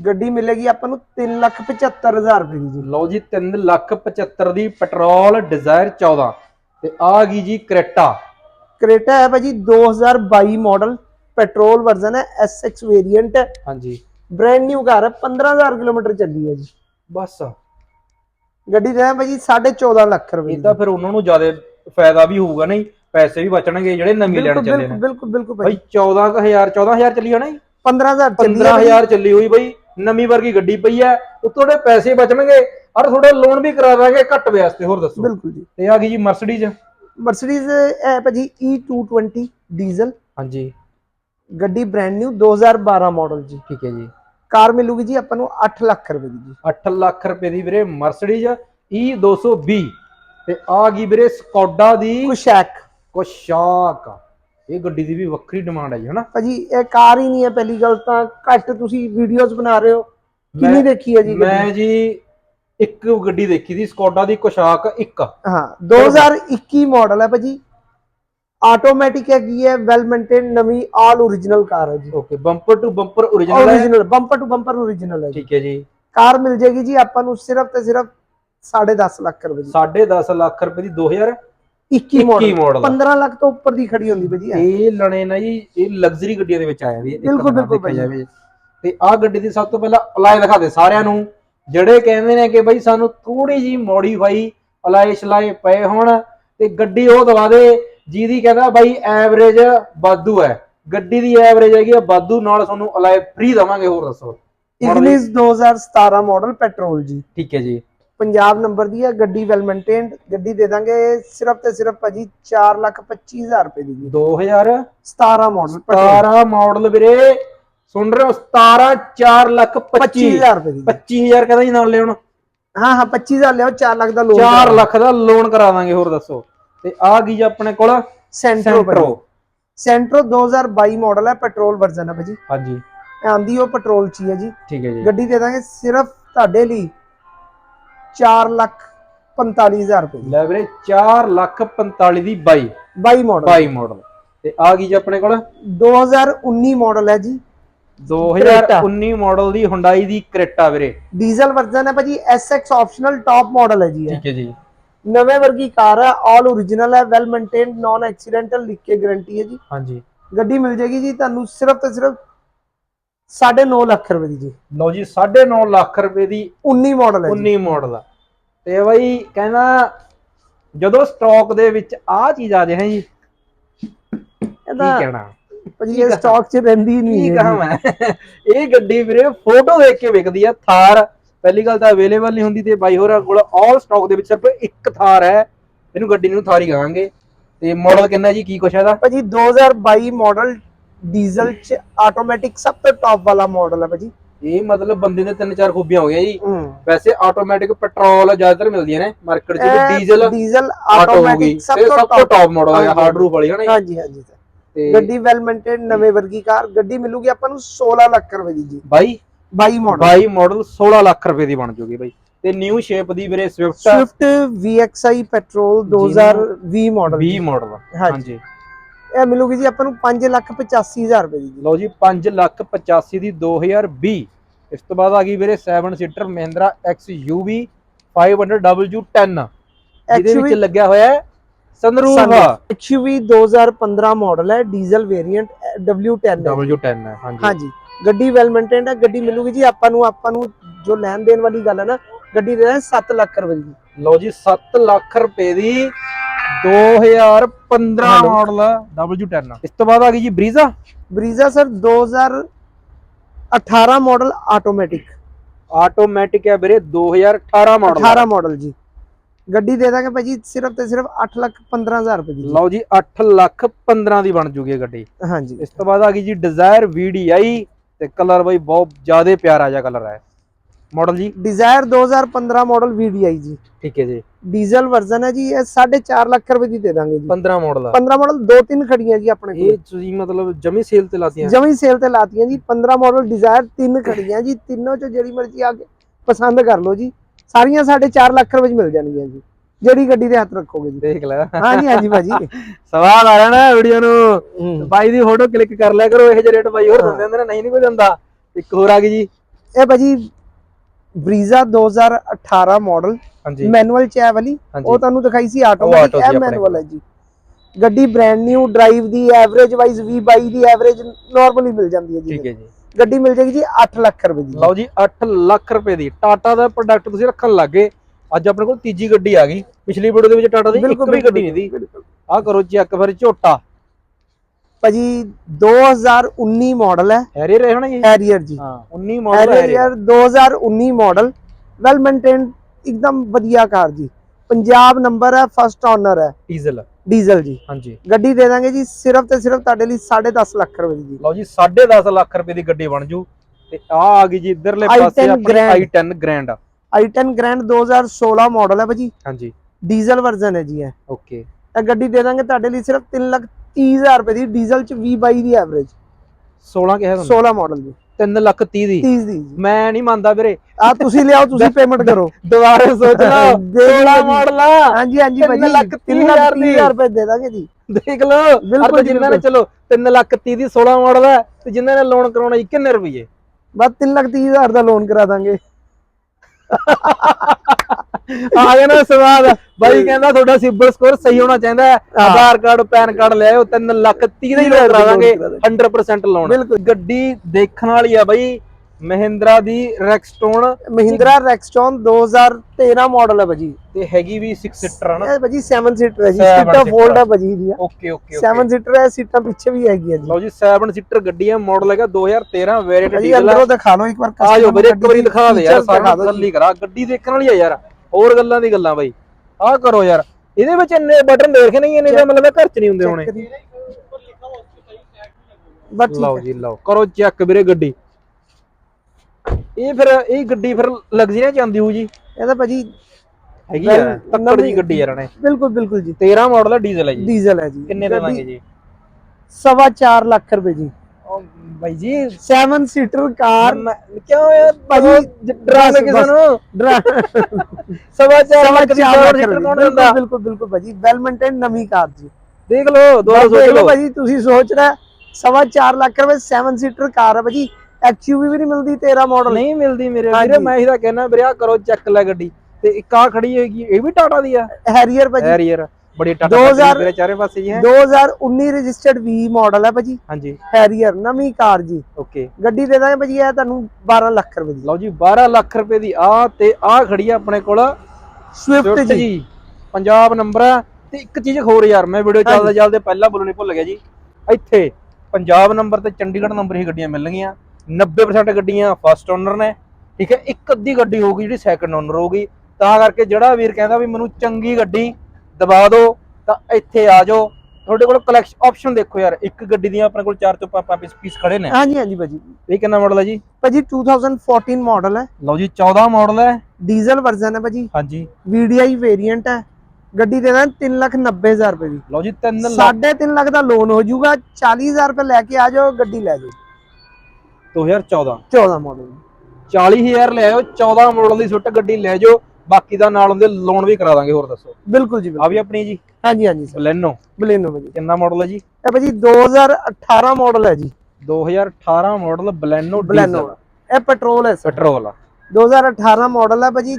ਗੱਡੀ ਮਿਲੇਗੀ ਆਪਾਂ ਨੂੰ 3 ਲੱਖ 75000 ਰੁਪਏ ਦੀ ਜੀ। ਲਓ ਜੀ 3 ਲੱਖ 75 ਦੀ ਪੈਟਰੋਲ ਡਿਜ਼ਾਇਰ 14 ਤੇ ਆ ਗਈ ਜੀ ਕ੍ਰੇਟਾ। ਕਰੇਟਾ ਹੈ ਭਾਜੀ 2022 ਮਾਡਲ ਪੈਟਰੋਲ ਵਰਜ਼ਨ ਹੈ SX ਵੇਰੀਐਂਟ ਹੈ। ਹਾਂਜੀ। ਬ੍ਰਾਂਡ ਨਿਊ ਕਾਰ ਹੈ 15000 ਕਿਲੋਮੀਟਰ ਚੱਲੀ ਹੈ ਜੀ। ਬਸ। ਗੱਡੀ ਦਾ ਹੈ ਭਾਜੀ 14.5 ਲੱਖ ਰੁਪਏ ਇਹ ਦੀ। ਤਾਂ ਫਿਰ ਉਹਨਾਂ ਨੂੰ ਜ਼ਿਆਦਾ ਫਾਇਦਾ ਵੀ ਹੋਊਗਾ ਨਹੀਂ ਪੈਸੇ ਵੀ ਬਚਣਗੇ ਜਿਹੜੇ ਨਵੀਂ ਲੈਣ ਚੱਲੇ ਬਿਲਕੁਲ ਨੇ। ਬਿਲਕੁਲ ਬਿਲਕੁਲ ਭਾਈ ਭਾਜੀ। 14000 14000 ਚੱਲੀ ਹੋਣਾ ਜੀ? 15000 ਚੱਲੀ ਹੈ ਭਾਜੀ। 15000 ਚੱਲੀ ਹੋਈ ਬਈ। ਨਵੀਂ ਵਰਗੀ ਗੱਡੀ ਪਈ ਐ ਉੱਤੋਂ ਦੇ ਪੈਸੇ ਬਚਣਗੇ ਔਰ ਥੋੜਾ ਲੋਨ ਵੀ ਕਰਾ ਦਾਂਗੇ ਘੱਟ ਵਿਆਜ ਤੇ ਹੋਰ ਦੱਸੋ। ਬਿਲਕੁਲ ਜੀ। ਤੇ ਆ ਗਈ ਜੀ ਮਰਸੀਡੀਜ਼ ਮਰਸੀਡੀਜ਼ ਹੈ ਭਾਜੀ E220 ਡੀਜ਼ਲ ਹਾਂਜੀ। ਗੱਡੀ ਬ੍ਰਾਂਡ ਨਿਊ 2012 ਮਾਡਲ ਜੀ। ਠੀਕ ਹੈ ਜੀ। ਕਾਰ ਮਿਲੂਗੀ ਜੀ ਆਪਾਂ ਨੂੰ 8 ਲੱਖ ਰੁਪਏ ਦੀ ਜੀ। 8 ਲੱਖ ਰੁਪਏ ਦੀ ਵੀਰੇ ਮਰਸੀਡੀਜ਼ E220 ਤੇ ਆ ਗਈ ਵੀਰੇ ਸਕੋਡਾ ਦੀ ਕੁਸ਼ੈਕ। ਕੁਸ਼ਾਕ। ਇਹ ਗੱਡੀ ਦੀ ਵੀ ਵੱਖਰੀ ਡਿਮਾਂਡ ਹੈ ਜੀ ਹਨਾ? ਭਾਜੀ ਇਹ ਕਾਰ ਹੀ ਨਹੀਂ ਹੈ ਪਹਿਲੀ ਗੱਲ ਤਾਂ। ਘੱਟ ਤੁਸੀਂ ਵੀਡੀਓਜ਼ ਬਣਾ ਰਹੇ ਹੋ। ਕਿੰਨੀ ਦੇਖੀ ਹੈ ਜੀ ਮੈਂ ਜੀ ਇੱਕ ਗੱਡੀ ਦੇਖੀ ਸੀ ਸਕੋਡਾ ਦੀ ਕੁਸ਼ਾਕ ਇੱਕ। ਹਾਂ 2021 ਮਾਡਲ ਹੈ ਭਾਜੀ। ਆਟੋਮੈਟਿਕ ਹੈਗੀ ਹੈ ਵੈਲ ਮੇਨਟੇਨ ਨਵੀਂ ਆਲ origignal ਕਾਰ ਹੈ ਜੀ। Okay bumper to bumper origignal ਹੈ। Origignal bumper to bumper origignal ਹੈ ਠੀਕ ਹੈ ਜੀ। ਕਾਰ ਮਿਲ ਜੇਗੀ ਜੀ ਆਪਾਂ ਨੂੰ ਸਿਰਫ ਤੇ ਸਿਰਫ 10.5 ਲੱਖ ਰੁਪਏ ਦੀ। 10.5 ਲੱਖ ਰੁਪਏ ਦੀ 21 21 ਮਾਡਲ ਮਾਡਲ 15 ਲੱਖ ਤੋਂ ਉੱਪਰ ਦੀ ਖੜੀ ਹੁੰਦੀ ਭਾਜੀ ਇਹ। ਲਣੇ ਨਾ ਜੀ ਇਹ ਲਗਜ਼ਰੀ ਗੱਡੀਆਂ ਦੇ ਵਿੱਚ ਆਇਆ ਵੀ ਬਿਲਕੁਲ, ਬਿਲਕੁਲ ਤੇ ਆਹ ਗੱਡੀ ਦੀ ਸਭ ਤੋਂ ਪਹਿਲਾਂ ਅਲਾਈ ਦਿਖਾ ਦੇ ਸਾਰਿਆਂ ਨੂੰ। ਜਿਹੜੇ ਕਹਿੰਦੇ ਨੇ ਕਿ ਬਈ ਸਾਨੂੰ ਥੋੜੀ ਜੀ ਮੋਡੀਫਾਈ ਅਲਾਈ ਸ਼ਲਾਈ ਪਏ ਹੋਣ ਤੇ ਗੱਡੀ ਉਹ ਦਵਾ ਦੇ ਜਿਹਦੀ ਕਹਿੰਦਾ ਬਾਈ ਐਵਰੇਜ ਵਾਧੂ ਹੈ। ਗੱਡੀ ਦੀ ਐਵਰੇਜ ਹੈਗੀ ਆ ਵਾਧੂ ਨਾਲ ਤੁਹਾਨੂੰ ਅਲਾਈ ਫ੍ਰੀ ਦਵਾਂਗੇ ਹੋਰ ਦੱਸੋ। ਇਗਨਿਸ 2017 ਮਾਡਲ ਪੈਟਰੋਲ ਜੀ। ਠੀਕ ਹੈ ਜੀ। ਪੰਜਾਬ ਨੰਬਰ ਦੀ ਹੈ ਗੱਡੀ ਵੈਲ ਮੇਨਟੇਨਡ ਗੱਡੀ ਦੇ ਦਾਂਗੇ ਸਿਰਫ ਤੇ ਸਿਰਫ ਭਾਜੀ 4 ਲੱਖ 25000 ਰੁਪਏ ਦੀ ਜੀ। 2017 17 ਮਾਡਲ ਪੈਟਰੋਲ ਮਾਡਲ ਵੀਰੇ ਸੁਣ ਰਹੇ ਹੋ 17 4 ਲੱਖ 25 25000 ਰੁਪਏ ਦੀ 25000 ਕਹਿੰਦਾ ਜੀ ਨਾਲ ਲਿਆਉਣ ਹਾਂ ਹਾਂ 25000 ਲਿਆਓ 4 ਲੱਖ ਦਾ ਲੋਨ 4 ਲੱਖ ਦਾ ਲੋਨ ਕਰਾ ਦਾਂਗੇ ਹੋਰ ਦੱਸੋ। ਤੇ ਆ ਗਈ ਜੀ ਆਪਣੇ ਕੋਲ? ਸੈਂਟਰੋ ਸੈਂਟਰੋ ਸੈਂਟਰੋ 2022 ਮਾਡਲ ਹੈ ਪੈਟਰੋਲ ਵਰਜ਼ਨ ਹੈ ਭਾਜੀ। ਹਾਂਜੀ। ਆਂਦੀ ਉਹ ਪੈਟਰੋਲ ਚ ਹੀ ਹੈ ਜੀ। ਠੀਕ ਹੈ ਜੀ। ਗੱਡੀ ਦੇ ਦਾਂਗੇ ਸਿਰਫ ਤੁਹਾਡੇ ਲਈ 4 ਲੱਖ 45000 ਰੁਪਏ। ਲੈ ਵੀਰੇ 4 ਲੱਖ 45 ਦੀ 22 22 ਮਾਡਲ 22 ਮਾਡਲ ਤੇ ਆ ਗਈ ਜੀ ਆਪਣੇ ਕੋਲ। 2019 ਮਾਡਲ ਹੈ ਜੀ। 2019 ਮਾਡਲ ਦੀ ਹੁੰਡਾਈ ਦੀ ਕ੍ਰੇਟਾ ਵੀਰੇ। ਡੀਜ਼ਲ ਵਰਜ਼ਨ ਹੈ ਭਾਜੀ SX ਆਪਸ਼ਨਲ ਟਾਪ ਮਾਡਲ ਹੈ ਜੀ ਠੀਕ ਹੈ ਜੀ। ਨਵੇਂ ਵਰਗੀ ਕਾਰ ਹੈ ਆਲ origignal ਹੈ ਵੈਲ ਮੇਨਟੇਨਡ ਨਾਨ ਐਕਸੀਡੈਂਟਲ ਲਿਖ ਕੇ ਗਾਰੰਟੀ ਹੈ ਜੀ। ਹਾਂਜੀ। ਗੱਡੀ ਮਿਲ ਜਾਏਗੀ ਜੀ ਤੁਹਾਨੂੰ ਸਿਰਫ ਤੇ ਸਿਰਫ 9.5 ਲੱਖ ਰੁਪਏ ਦੀ ਜੀ। ਲਓ ਜੀ 9.5 ਲੱਖ ਰੁਪਏ ਦੀ 19 ਮਾਡਲ ਹੈ ਜੀ। 19 ਮਾਡਲ ਆ। ਤੇ ਬਾਈ ਕਹਿੰਦਾ ਜਦੋਂ ਸਟਾਕ ਦੇ ਵਿੱਚ ਆ ਚੀਜ਼ ਆ ਜੀ ਕੀ ਇਹਦਾ ਕਹਿਣਾ? ਭਾਜੀ ਇਹ ਸਟਾਕ 'ਚ ਰਹਿੰਦੀ ਹੀ ਨਹੀਂ ਕੀ ਹੈ ਕਹਾਂ ਮੈਂ? ਇਹ ਗੱਡੀ ਵੀਰੇ ਫੋਟੋ ਦੇਖ ਕੇ ਵਿਕਦੀ ਆ ਥਾਰ। ਪਹਿਲੀ ਗੱਲ ਤਾਂ ਅਵੇਲੇਬਲ ਨਹੀਂ ਹੁੰਦੀ ਤੇ ਬਾਈ ਹੋਰਾਂ ਕੋਲ ਆਲ ਸਟਾਕ ਦੇ ਵਿੱਚ ਸਿਰਫ ਇੱਕ ਥਾਰ ਹੈ। ਇਹਨੂੰ ਗੱਡੀ ਨੂੰ ਥਾਰ ਹੀ ਕਹਾਂਗੇ। ਤੇ ਮਾਡਲ ਕਿੰਨਾ ਜੀ ਕੀ ਕੁਛ ਇਹਦਾ? ਭਾਜੀ 2022 ਮਾਡਲ ਡੀਜ਼ਲ 'ਚ ਆਟੋਮੈਟਿਕ ਸਭ ਤੋਂ ਟਾਪ ਵਾਲਾ ਮਾਡਲ ਹੈ ਭਾਜੀ। ਇਹ ਮਤਲਬ ਬੰਦੇ ਦੇ ਤਿੰਨ ਚਾਰ ਖੂਬੀਆਂ ਹੋ ਗਈਆਂ ਜੀ। ਵੈਸੇ ਆਟੋਮੈਟਿਕ ਪੈਟਰੋਲ ਜ਼ਿਆਦਾਤਰ ਮਿਲਦੀਆਂ ਨੇ ਮਾਰਕੀਟ 'ਚ ਵੀ ਡੀਜ਼ਲ ਡੀਜ਼ਲ ਆਟੋਮੈਟਿਕ ਸਭ ਤੋਂ ਤੋਂ ਟਾਪ ਮਾਡਲ ਹੈ। ਹਾਰਡ ਰੂਫ ਵਾਲੀ ਹੈ ਨਾ ਜੀ? ਹਾਂਜੀ ਹਾਂਜੀ। ਤੇ ਗੱਡੀ ਵੈਲ ਮੇਨਟੇਨਡ ਨਵੇਂ ਵਰਗੀ ਕਾਰ ਗੱਡੀ ਮਿਲੂਗੀ ਆਪਾਂ ਨੂੰ 16 ਲੱਖ ਰੁਪਏ ਦੀ ਜੀ। ਬਾਈ? 22 ਮਾਡਲ 22 ਮਾਡਲ 16 ਲੱਖ ਰੁਪਏ ਦੀ ਬਣ ਜੂਗੀ ਬਾਈ। ਤੇ ਨਿਊ ਸ਼ੇਪ ਦੀ ਵੀਰੇ Swift Swift VXI petrol 2020 model 20 model ਹਾਂਜੀ। ਇਹ ਮਿਲੂਗੀ ਜੀ ਆਪਾਂ ਨੂੰ 5 ਲੱਖ 85000 ਰੁਪਏ ਦੀ ਲਓ ਜੀ 5 ਲੱਖ 85 ਦੀ 2020 ਇਸ ਤੋਂ ਬਾਅਦ ਆ ਗਈ ਵੀਰੇ 7 ਸੀਟਰ ਮਹਿੰਦਰਾ XUV 500W10 ਜਿਹਦੇ ਵਿੱਚ ਲੱਗਿਆ ਹੋਇਆ ਹੈ ਸਨਰੂਫ XUV 2015 ਮਾਡਲ ਹੈ ਡੀਜ਼ਲ ਵੇਰੀਐਂਟ W10 ਹੈ। W10 ਹੈ ਹਾਂਜੀ। ਹਾਂਜੀ। ਗੱਡੀ ਵੈਲ ਮੇਨਟੇਨਡ ਹੈ ਗੱਡੀ ਮਿਲੂਗੀ ਜੀ ਆਪਾਂ ਨੂੰ ਆਪਾਂ ਨੂੰ ਜੋ ਲੈਣ ਦੇਣ ਵਾਲੀ ਗੱਲ ਹੈ ਨਾ ਗੱਡੀ ਦੇ 7 ਲੱਖ ਰੁਪਏ ਦੀ। ਲਓ ਜੀ 7 ਲੱਖ ਰੁਪਏ ਦੀ 2015 Hello. ਮਾਡਲ W10 ਇਸ ਤੋਂ ਬਾਅਦ ਆ ਗਈ ਜੀ Brezza Brezza sir 2018 model automatic automatic ਹੈ ਵੀਰੇ 2018 ਮਾਡਲ 18 ਮਾਡਲ ਜੀ। ਗੱਡੀ ਦੇ ਦਾਂਗੇ ਭਾਜੀ ਸਿਰਫ ਤੇ ਸਿਰਫ 8 ਲੱਖ 15000 ਰੁਪਏ ਦੀ ਲਓ ਜੀ 8 ਲੱਖ 15 ਦੀ ਬਣ ਜੂਗੀ ਇਹ ਗੱਡੀ। ਹਾਂਜੀ। ਇਸ ਤੋਂ ਬਾਅਦ ਆ ਗਈ ਜੀ ਡਿਜ਼ਾਇਰ VDI ਤੇ ਕਲਰ ਬਈ ਬਹੁਤ ਜ਼ਿਆਦਾ ਪਿਆਰਾ ਜਿਹਾ ਕਲਰ ਹੈ। ਮਾਡਲ ਜੀ? ਡਿਜ਼ਾਇਰ 2015 ਮਾਡਲ VDI ਜੀ। ਠੀਕ ਹੈ ਜੀ। ਡੀਜ਼ਲ ਵਰਜ਼ਨ ਹੈ ਜੀ ਇਹ 4.5 ਲੱਖ ਰੁਪਏ ਦੀ ਦੇ ਦਾਂਗੇ ਜੀ। 15 ਮਾਡਲ ਆ। 15 ਮਾਡਲ ਦੋ ਤਿੰਨ ਖੜੀਆਂ ਜੀ ਆਪਣੇ ਇਹ ਤੁਸੀਂ ਮਤਲਬ ਜਮੀ ਸੇਲ ਤੇ ਲਾਤੀਆਂ? ਕੋਲ ਜਮੀ ਸੇਲ ਤੇ ਲਾਤੀਆਂ ਜੀ 15 ਮਾਡਲ ਡਿਜ਼ਾਇਰ ਤਿੰਨ ਖੜੀਆਂ ਜੀ ਤਿੰਨੋਂ ਚੋਂ ਜਿਹੜੀ ਮਰਜ਼ੀ ਆ ਕੇ ਪਸੰਦ ਕਰ ਲਓ ਜੀ। ਸਾਰੀਆਂ 4.5 ਲੱਖ ਰੁਪਏ 'ਚ ਮਿਲ ਜਾਣਗੀਆਂ ਜੀ। ਜਿਹੜੀ ਗੱਡੀ ਦੇ ਹੱਥ ਰੱਖੋਗੇ ਜੀ। ਦੇਖ ਲੈ। ਹਾਂਜੀ ਹਾਂਜੀ ਭਾਜੀ। ਸਵਾਲ ਆ ਰਿਹਾ ਨਾ ਵੀਡੀਓ ਨੂੰ। ਬਾਈ ਦੀ ਫੋਟੋ ਕਲਿੱਕ ਕਰ ਲਿਆ ਕਰੋ ਇਹ ਜਿਹੇ ਰੇਟ ਬਾਈ ਹੋਰ ਦਿੰਦੇ ਹੁੰਦੇ ਨੇ ਨਹੀਂ ਨਹੀਂ ਕੋਈ ਦਿੰਦਾ। ਇੱਕ ਹੋਰ ਆ ਗਈ ਜੀ। ਇਹ ਭਾਜੀ ਬਰੀਜ਼ਾ 2018 ਮਾਡਲ ਹਾਂਜੀ। ਮੈਨੂਅਲ ਚ ਹੈ ਵਾਲੀ। ਉਹ ਤੁਹਾਨੂੰ ਦਿਖਾਈ ਸੀ ਆਟੋਮੈਟਿਕ ਆਪਣੇ ਮੈਨੂਅਲ ਹੈ ਜੀ। ਗੱਡੀ ਬ੍ਰਾਂਡ ਨਿਊ ਡਰਾਈਵ ਦੀ ਐਵਰੇਜ ਵਾਈਜ਼ 20 22 ਦੀ ਐਵਰੇਜ ਨਾਰਮਲੀ ਮਿਲ ਜਾਂਦੀ ਹੈ ਠੀਕ ਜੀ ਹੈ ਜੀ। ਗੱਡੀ ਮਿਲ ਜਾਏਗੀ ਜੀ 8 ਲੱਖ ਰੁਪਏ ਦੀ। ਲਓ ਜੀ 8 ਲੱਖ ਰੁਪਏ ਦੀ। ਟਾਟਾ ਦਾ ਪ੍ਰੋਡਕਟ ਤੁਸੀਂ ਰੱਖਣ ਲੱਗੇ ਅੱਜ ਆਪਣੇ ਕੋਲ ਤੀਜੀ ਗੱਡੀ ਆ ਗਈ। ਪਿਛਲੀ ਵੀਡੀਓ ਦੇ ਵਿੱਚ ਟਾਟਾ ਦੀ ਇੱਕ ਵੀ ਗੱਡੀ ਨਹੀਂ ਦੀ। ਆ ਕਰੋ ਚੈੱਕ ਫਿਰ ਝੋਟਾ। ਭਾਜੀ 2019 ਮਾਡਲ ਹੈ। ਹੈਰੀਅਰ ਹੈ ਨਾ ਜੀ? ਹੈਰੀਅਰ ਜੀ। ਹਾਂ 19 ਮਾਡਲ ਹੈ ਹੈਰੀਅਰ 2019 ਮਾਡਲ ਵੈਲ ਮੇਨਟੇਨਡ ਇੱਕਦਮ ਵਧੀਆ ਕਾਰ ਜੀ। ਪੰਜਾਬ ਨੰਬਰ ਹੈ ਫਸਟ ਓਨਰ ਹੈ। ਡੀਜ਼ਲ ਡੀਜ਼ਲ ਜੀ। ਹਾਂਜੀ। ਗੱਡੀ ਦੇ ਦਾਂਗੇ ਜੀ ਸਿਰਫ ਤੇ ਸਿਰਫ ਤੁਹਾਡੇ ਲਈ 10.5 ਲੱਖ ਰੁਪਏ ਦੀ ਜੀ। ਲਓ ਜੀ 10.5 ਲੱਖ ਰੁਪਏ ਦੀ ਗੱਡੀ ਬਣ ਜੂ। ਤੇ ਆ ਆ ਗਈ ਜੀ ਇਧਰਲੇ i10 ਪਾਸੇ ਆਪਣੀ Grand। i10 grand i10 grand 2016 model ਹੈ ਭਾਜੀ। ਹਾਂਜੀ। ਡੀਜ਼ਲ ਵਰਜ਼ਨ ਹੈ ਜੀ ਇਹ। ਓਕੇ ਇਹ ਗੱਡੀ ਦੇ ਦਾਂਗੇ ਤੁਹਾਡੇ ਲਈ ਸਿਰਫ 3 ਲੱਖ 30000 ਰੁਪਏ ਦੀ ਡੀਜ਼ਲ ਚ 20 22 ਦੀ ਐਵਰੇਜ 16 ਕਿਹਾ ਤੁਹਾਨੂੰ? 16 ਮਾਡਲ ਦੀ। 3 ਲੱਖ 30 ਦੀ? 30 ਦੀ ਮੈਂ ਨਹੀਂ ਮੰਨਦਾ ਵੀਰੇ। ਆ ਤੁਸੀਂ ਲਿਆਓ ਤੁਸੀਂ ਪੇਮੈਂਟ ਕਰੋ। ਦੁਬਾਰੇ ਸੋਚ ਲਓ ਦੇਖ ਲਓ 16 ਜੀ। ਮਾਡਲ ਆ। ਹਾਂਜੀ ਹਾਂਜੀ ਭਾਜੀ। ਲੱਖ 3 ਤੀਹ ਲੱਖ ਹਜ਼ਾਰ ਦੀ। 30000 ਰੁਪਏ ਦੇ ਦਾਂਗੇ ਜੀ। ਦੇਖ ਲਓ। ਬਿਲਕੁਲ ਜਿਨ੍ਹਾਂ ਨੇ ਚਲੋ 3 ਲੱਖ 30 ਦੀ 16 ਮਾਡਲ ਹੈ ਤੇ ਜਿਨ੍ਹਾਂ ਨੇ ਲੋਨ ਕਰਾਉਣਾ ਜੀ ਕਿੰਨੇ ਰੁਪਏ ਬਸ 3 ਲੱਖ 30000 ਦਾ ਲੋਨ ਕਰਾ ਦਾਂਗੇ। ਆ ਗਿਆ ਨਾ ਸਵਾਦ। ਬਾਈ ਕਹਿੰਦਾ ਤੁਹਾਡਾ ਸਿਬਲ ਸਕੋਰ ਸਹੀ ਹੋਣਾ ਚਾਹੀਦਾ ਹੈ। ਹਾਂ। ਆਧਾਰ ਕਾਰਡ ਪੈਨ ਕਾਰਡ ਲੈ ਆਓ 3 ਲੱਖ 30 ਦਾ ਹੀ ਲੋਨ ਕਰਾ ਦਾਂਗੇ 100% ਲੋਨ ਬਿਲਕੁਲ। ਗੱਡੀ ਦੇਖਣ ਵਾਲੀ ਆ ਬਾਈ ਮਹਿੰਦਰਾ ਦੀ ਰੈਕਸਟੋਨ। ਮਹਿੰਦਰਾ ਰੈਕਸਟੋਨ 2013 ਮਾਡਲ ਹੈ ਭਾਜੀ। ਤੇ ਹੈਗੀ ਵੀ 6 ਸੀਟਰ ਹਨ ਇਹ ਭਾਜੀ 7 ਸੀਟਰ ਹੈ ਜੀ। ਸੀਟਾਂ। ਫੋਲਡ ਹੈ ਭਾਜੀ ਦੀਆਂ ਓਕੇ ਓਕੇ 7 ਸੀਟਰ ਹੈ ਸੀਟਾਂ ਪਿੱਛੇ ਵੀ ਹੈਗੀਆਂ ਜੀ। ਲਓ ਜੀ 7 ਸੀਟਰ ਗੱਡੀ ਆ ਮਾਡਲ ਹੈਗਾ 2013 ਵੇਰੀਐਂਟ ਡੀਜ਼ਲ ਅੰਦਰੋਂ ਦਿਖਾ ਲਓ ਇੱਕ ਵਾਰ ਆ ਜਾਓ ਵੀਰੇ ਇੱਕ ਵਾਰੀ ਦੀ ਦਿਖਾ ਦੇ ਯਾਰ ਸਾਰਾ। ਗੱਲੀ ਕਰਾ। ਗੱਡੀ ਦੇਖਣ ਵਾਲੀ ਆ ਯਾਰ। ਹੋਰ ਗੱਲਾਂ ਦੀ ਗੱਲਾਂ ਬਾਈ। ਆਹ ਕਰੋ ਯਾਰ ਇਹਦੇ ਵਿੱਚ ਇੰਨੇ ਬਟਨ ਦੇਖੇ ਨਹੀਂ ਇਹਨੇ ਤਾਂ ਮਤਲਬ ਘਰ ਚ ਨਹੀਂ ਹੁੰਦੇ ਹੋਣੇ। ਬਸ ਠੀਕ ਲਓ ਜੀ ਲਓ। ਕਰੋ ਚੈੱਕ ਵੀਰੇ ਗੱਡੀ। ਇਹ ਫਿਰ ਇਹ ਗੱਡੀ ਫਿਰ ਲਗਜ਼ਰੀਆਂ ਚ ਆਉਂਦੀ ਹੋਊ ਜੀ। ਇਹ ਤਾਂ ਭਾਜੀ ਹੈਗੀ ਆ ਤੱਕੜ ਜੀ ਨਵੀਂ- ਗੱਡੀ ਯਾਰ ਨੇ। ਬਿਲਕੁਲ ਬਿਲਕੁਲ ਜੀ। 13 ਮਾਡਲ ਹੈ ਡੀਜ਼ਲ ਹੈ ਜੀ। ਡੀਜ਼ਲ ਹੈ ਜੀ। ਕਿੰਨੇ ਦੇਵਾਂਗੇ ਜੀ? ਸਵਾ 4 ਲੱਖ ਰੁਪਏ ਜੀ। ਬਾਈ ਜੀ 7 ਸੀਟਰ ਕਾਰ। ਕਿਉਂ ਯਾਰ ਭਾਜੀ, ਭਾਜੀ ਡਰਾਉਂਦੇ ਬਸ- ਕਿਸੇ ਨੂੰ। ਡਰਾ। ਸਵਾ ਚਾਰ ਸਵਾ ਲੱਖ ਦੀ 4 seven ਲੱਖ ਰੁਪਏ ਕੌਣ ਬਿਲਕੁਲ ਬਿਲਕੁਲ ਭਾਜੀ ਵੈਲ ਮੇਨਟੇਨ ਨਵੀਂ ਕਾਰ ਜੀ। ਦੇਖ ਲਓ ਦੁਬਾਰਾ ਸੋਚ ਲਓ ਭਾਜੀ ਤੁਸੀਂ ਸੋਚ ਰਹੇ ਸਵਾ 4 ਲੱਖ ਰੁਪਏ 7 ਸੀਟਰ ਕਾਰ ਹੈ ਭਾਜੀ। ਐਕਸਯੂਵੀ ਵੀ ਨਹੀਂ ਮਿਲਦੀ 13 ਮਾਡਲ ਨਹੀਂ ਮਿਲਦੀ ਮੇਰੇ ਵੀਰੇ। ਮੈਂ ਇਹਦਾ ਕਹਿਣਾ ਵੀਰੇ ਆ ਕਰੋ ਚੱਕ ਲੈ ਗੱਡੀ। ਤੇ ਇੱਕ ਆ ਖੜੀ ਹੈਗੀ ਇਹ ਵੀ ਟਾਟਾ ਦੀ ਆ? ਹੈਰੀਅਰ ਭਾਜੀ। ਯਾਰ ਬੜੀ ਟਾਟਾ 2000 ਮੇਰੇ ਚਾਰੇ ਪਾਸੇ ਜੀ ਹੈ। 2019 ਰਜਿਸਟਰਡ ਵੀ ਮਾਡਲ ਹੈ ਭਾਜੀ। ਹਾਂਜੀ। ਹੈਰੀਅਰ ਨਵੀਂ ਕਾਰ ਜੀ। ਓਕੇ ਗੱਡੀ ਦੇ ਦਾਂਗੇ ਭਾਜੀ ਇਹ ਤੁਹਾਨੂੰ 12 ਲੱਖ ਰੁਪਏ ਦੀ। ਲਓ ਜੀ 12 ਲੱਖ ਰੁਪਏ ਦੀ। ਆ ਤੇ ਆ ਖੜੀ ਆ ਆਪਣੇ ਕੋਲ। ਸਵਿਫਟ ਜੀ। ਪੰਜਾਬ ਨੰਬਰ ਆ ਤੇ ਇੱਕ ਚੀਜ਼ ਹੋਰ ਯਾਰ ਮੈਂ ਵੀਡੀਓ ਚੱਲਦੇ ਚੱਲਦੇ ਪਹਿਲਾਂ ਬੋਲਣੀ ਭੁੱਲ ਗਿਆ ਜੀ। ਇੱਥੇ ਪੰਜਾਬ ਨੰਬਰ ਤੇ ਚੰਡੀਗੜ੍ਹ ਨੰਬਰ ਹੀ ਗੱਡੀਆਂ ਮਿਲਣਗੀਆਂ। 90% ਗੱਡੀਆਂ ਫਸਟ ਓਨਰ ਨੇ। ਠੀਕ ਹੈ ਇੱਕ ਅੱਧੀ ਗੱਡੀ ਹੋਊਗੀ ਜਿਹੜੀ ਸੈਕੰਡ ਓਨਰ ਹੋਊਗੀ। ਤਾਂ ਕਰਕੇ ਜਿਹੜਾ ਵੀਰ ਕਹਿੰਦਾ ਵੀ ਮੈਨੂੰ ਚੰਗੀ ਗੱਡੀ ਦਬਾ ਦਿਓ ਤਾਂ ਇੱਥੇ ਆ ਜਾਓ। ਤੁਹਾਡੇ ਕੋਲ ਕਲੈਕਸ਼ਨ ਆਪਸ਼ਨ ਦੇਖੋ ਯਾਰ ਇੱਕ ਗੱਡੀ ਦੀਆਂ ਆਪਣੇ ਕੋਲ 4 ਤੋਂ 5 ਪੀਸ ਖੜੇ ਨੇ। ਹਾਂਜੀ ਹਾਂਜੀ ਭਾਜੀ। ਇਹ ਕਿੰਨਾ ਮਾਡਲ ਹੈ ਜੀ? ਭਾਜੀ 2014 ਮਾਡਲ ਹੈ। ਲਓ ਜੀ 14 ਮਾਡਲ ਹੈ। ਡੀਜ਼ਲ ਵਰਜ਼ਨ ਹੈ ਭਾਜੀ। ਹਾਂਜੀ। VDI ਵੇਰੀਐਂਟ ਹੈ। ਗੱਡੀ ਦੇ ਦਾਂ 3 ਲੱਖ 90 ਹਜ਼ਾਰ ਰੁਪਏ ਦੀ। ਲਓ ਜੀ 3 ਲੱਖ। ਸਾਢੇ ਤਿੰਨ ਲੱਖ ਦਾ ਲੋਨ ਹੋ ਜਾਊਗਾ। 40000 ਰੁਪਏ ਲੈ ਕੇ ਆ ਜਾਓ ਗੱਡੀ ਲੈ ਜਾਓ। 2014 14 ਮਾਡਲ 40000 ਲੈ ਆਓ 14 ਮਾਡਲ ਦੀ ਸੁੱਟ ਗੱਡੀ ਲੈ ਜਾਓ। ਬਾਕੀ ਦਾ ਨਾਲ ਉਹਦੇ ਲੋਨ ਵੀ ਕਰਾ ਦਾਂਗੇ ਹੋਰ ਦੱਸੋ? ਬਿਲਕੁਲ ਜੀ ਆ ਵੀ ਆਪਣੀ ਜੀ? ਹਾਂਜੀ ਹਾਂਜੀ ਸਰ। ਬਲੈਨੋ ਬਲੇਨੋ ਭਾਜੀ। ਕਿੰਨਾ ਮਾਡਲ ਹੈ ਜੀ? ਇਹ ਭਾਜੀ 2018 ਮਾਡਲ ਹੈ ਜੀ। 2018 ਮਾਡਲ ਬਲੈਨੋ ਬਲੈਨੋ ਇਹ ਪੈਟਰੋਲ ਹੈ ਸਰ। ਪੈਟਰੋਲ ਆ। 2018 ਮਾਡਲ ਹੈ ਭਾਜੀ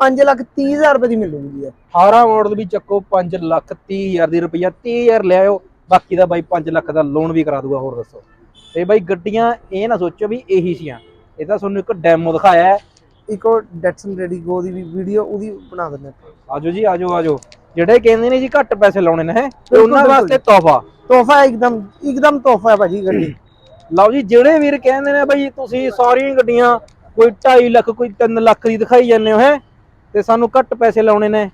5 ਲੱਖ 30 ਹਜ਼ਾਰ ਰੁਪਏ ਦੀ ਮਿਲੂਗੀ ਜੀ ਇਹ। 18 ਮਾਡਲ ਵੀ ਚੱਕੋ 5 ਲੱਖ 30 ਹਜ਼ਾਰ ਦੀ ਰੁਪਈਆ 30 ਹਜ਼ਾਰ ਲੈ ਆਓ ਬਾਕੀ ਦਾ ਬਾਈ 5 ਲੱਖ ਦਾ ਲੋਨ ਵੀ ਕਰਾ ਦੂਗਾ ਹੋਰ ਦੱਸੋ। ਤੇ ਬਾਈ ਗੱਡੀਆਂ ਇਹ ਨਾ ਸੋਚੋ ਵੀ ਇਹੀ ਸੀਆਂ। ਇਹ ਤਾਂ ਤੁਹਾਨੂੰ ਇੱਕ ਡੈਮੋ ਦਿਖਾਇਆ ਹੈ। ਇੱਕ ਉਹ ਡੈਟਸਨ ਰੈਡੀ ਗੋ ਦੀ ਵੀ ਵੀਡੀਓ ਉਹਦੀ ਬਣਾ ਦਿੰਦੇ ਆਪਾਂ ਆਜੋ ਜੀ ਆਜੋ ਆਜੋ। ਜਿਹੜੇ ਕਹਿੰਦੇ ਨੇ ਜੀ ਘੱਟ ਪੈਸੇ ਲਾਉਣੇ ਨੇ ਹੈਂ, ਤੇ ਉਹਨਾਂ ਵਾਸਤੇ ਤੋਹਫਾ। ਤੋਹਫਾ ਇੱਕਦਮ ਇੱਕਦਮ ਤੋਹਫਾ ਹੈ ਭਾਜੀ ਗੱਡੀ। ਲਓ ਜੀ ਜਿਹੜੇ ਵੀਰ ਕਹਿੰਦੇ ਨੇ ਬਈ ਤੁਸੀਂ ਸਾਰੀਆਂ ਗੱਡੀਆਂ ਕੋਈ 2.5 ਲੱਖ ਕੋਈ 3 ਲੱਖ ਦੀ ਦਿਖਾਈ ਜਾਂਦੇ ਹੋ ਹੈ? ਤੇ ਸਾਨੂੰ ਘੱਟ ਪੈਸੇ ਲਾਉਣੇ ਨੇ।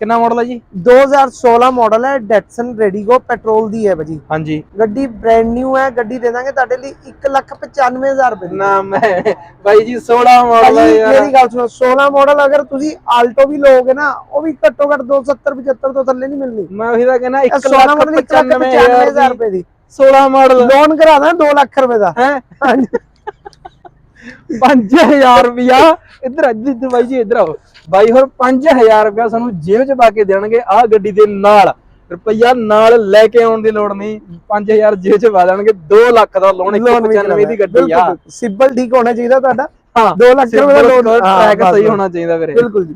ਕਿੰਨਾ ਮਾਡਲ ਹੈ ਜੀ? 2016 ਮਾਡਲ ਹੈ ਡੈਟਸਨ ਰੈਡੀਗੋ ਪੈਟਰੋਲ ਦੀ ਹੈ ਭਾਜੀ। ਹਾਂਜੀ। ਗੱਡੀ ਬ੍ਰੈਂਡ ਨਿਊ ਹੈ ਗੱਡੀ ਦੇ ਦਾਂਗੇ ਤੁਹਾਡੇ ਲਈ 1,95,000 ਰੁਪਏ ਦੀ। ਨਾ ਮੈਂ ਬਾਈ ਜੀ 16 ਮਾਡਲ ਹੈ ਯਾਰ। ਮੇਰੀ ਗੱਲ ਸੁਣੋ 16 ਮਾਡਲ ਅਗਰ ਤੁਸੀਂ ਆਲਟੋ ਵੀ ਲਓਗੇ ਨਾ ਉਹ ਵੀ ਘੱਟੋ ਘੱਟ 270 75 ਤੋਂ ਥੱਲੇ ਨਹੀਂ ਮਿਲਣੀ। ਮੈਂ ਉਹੀ ਤਾਂ ਕਹਿੰਦਾ ਇਹ 1 16 ਲੱਖ ਮਾਡਲ 1,95,000 1,95,000 ਰੁਪਏ ਦੀ। 16 ਮਾਡਲ ਲੋਨ ਕਰਾ ਦਾਂ 2 ਲੱਖ ਰੁਪਏ ਦਾ। ਹੈ? ਹਾਂਜੀ। 5000 ਰੁਪਿਆ ਇੱਧਰ ਆ, ਇੱਧਰ ਬਾਈ ਜੀ ਇੱਧਰ ਆਓ। ਬਾਈ ਹੋਰ 5000 ਰੁਪਿਆ ਸਾਨੂੰ ਜੇਬ 'ਚ ਪਾ ਕੇ ਦੇਣਗੇ ਆਹ ਗੱਡੀ ਦੇ ਨਾਲ। ਰੁਪਈਆ ਨਾਲ ਲੈ ਕੇ ਆਉਣ ਦੀ ਲੋੜ ਨਹੀਂ। 5000 ਜੇਬ 'ਚ ਪਾ ਦੇਣਗੇ। 2 ਲੱਖ ਦਾ ਲੋਨ ਲੋਨ ਵੀ 195 ਦੀ ਗੱਡੀ ਆ। ਸਿਬਲ ਠੀਕ ਹੋਣਾ ਚਾਹੀਦਾ ਤੁਹਾਡਾ? ਹਾਂ 2 ਲੱਖ ਰੁਪਏ ਦਾ ਲੋਨ ਟਰੈਕ ਸਹੀ ਹੋਣਾ ਚਾਹੀਦਾ ਵੀਰੇ। ਬਿਲਕੁਲ ਜੀ।